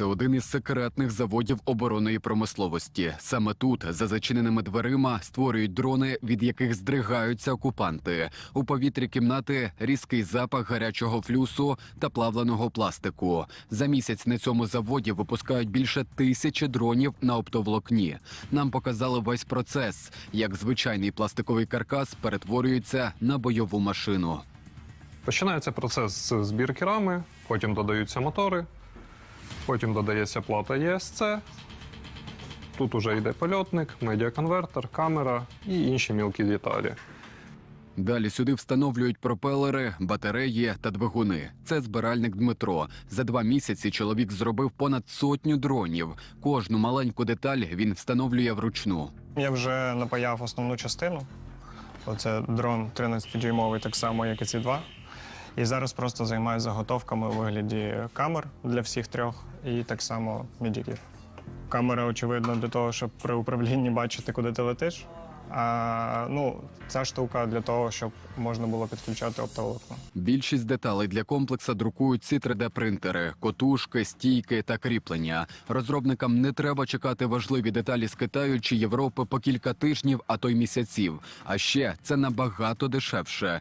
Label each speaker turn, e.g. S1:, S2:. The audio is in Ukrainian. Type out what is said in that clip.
S1: це один із секретних заводів оборонної промисловості. Саме тут, за зачиненими дверима, створюють дрони, від яких здригаються окупанти. У повітрі кімнати різкий запах гарячого флюсу та плавленого пластику. За місяць на цьому заводі випускають більше тисячі дронів на оптоволокні. Нам показали весь процес, як звичайний пластиковий каркас перетворюється на бойову машину.
S2: Починається процес з збірки рами, потім додаються мотори, потім додається плата ЄСЦ. Тут уже йде польотник, медіаконвертер, камера і інші мілкі деталі.
S1: Далі сюди встановлюють пропелери, батареї та двигуни. Це збиральник Дмитро. За два місяці чоловік зробив понад сотню дронів. Кожну маленьку деталь він встановлює вручну.
S3: Я вже напаяв основну частину. Оце дрон 13-дюймовий, так само, як і ці два. І зараз просто займаюся заготовками у вигляді камер для всіх трьох і так само мідіків. Камера, очевидно, для того, щоб при управлінні бачити, куди ти летиш. А ну, ця штука для того, щоб можна було підключати оптоволокно.
S1: Більшість деталей для комплекса друкують ці 3D-принтери, котушки, стійки та кріплення. Розробникам не треба чекати важливі деталі з Китаю чи Європи по кілька тижнів, а то й місяців. А ще це набагато дешевше.